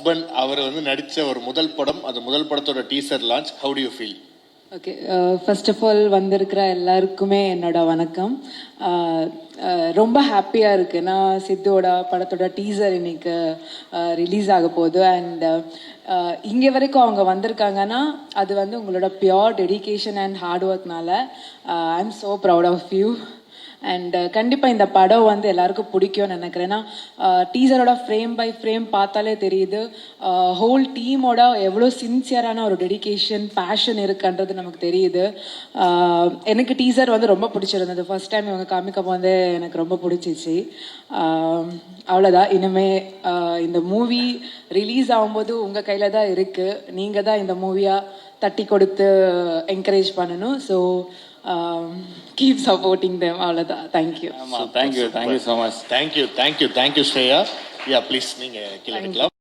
Urban அவர் வந்து நடித்த ஒரு முதல் படம் அது முதல் படத்தோட teaser launch how do you feel okay first of all வந்திருக்கிற எல்லாருக்குமே என்னோட வணக்கம். Uh, uh, ரொம்ப ஹாப்பியாக இருக்குது நான் சித்தோட படத்தோட டீசர் இன்னைக்கு uh, ரிலீஸ் ஆக போகுது. அண்ட் இங்கே வரைக்கும் அவங்க வந்திருக்காங்கன்னா அது வந்து உங்களோட pure dedication and hard ஒர்க்னால I am so proud of you and uh, கண்டிப்பாக இந்த படம் வந்து எல்லாருக்கும் பிடிக்கும்னு நினைக்கிறேன். ஏன்னா டீசரோட ஃப்ரேம் பை ஃப்ரேம் பார்த்தாலே தெரியுது. Uh, ஹோல் டீமோட எவ்வளோ சின்சியரான ஒரு டெடிகேஷன் பேஷன் இருக்குன்றது நமக்கு தெரியுது. Uh, எனக்கு டீசர் வந்து ரொம்ப பிடிச்சிருந்தது. ஃபர்ஸ்ட் டைம் இவங்க காமிக்கும் போது எனக்கு ரொம்ப பிடிச்சிச்சு. Um, அவ்வளோதான் இனிமே இந்த மூவி ரிலீஸ் ஆகும்போது உங்கள் கையில் தான் இருக்குது நீங்கள் தான் இந்த மூவியாக தட்டி கொடுத்து என்கரேஜ் பண்ணணும். ஸோ கீப் சப்போர்ட்டிங் தேம் அவ்வளோதான் thank you thank you thank you so much thank you thank you thank you Shreya yeah please நீங்கள் கீழே எடுக்கலாம்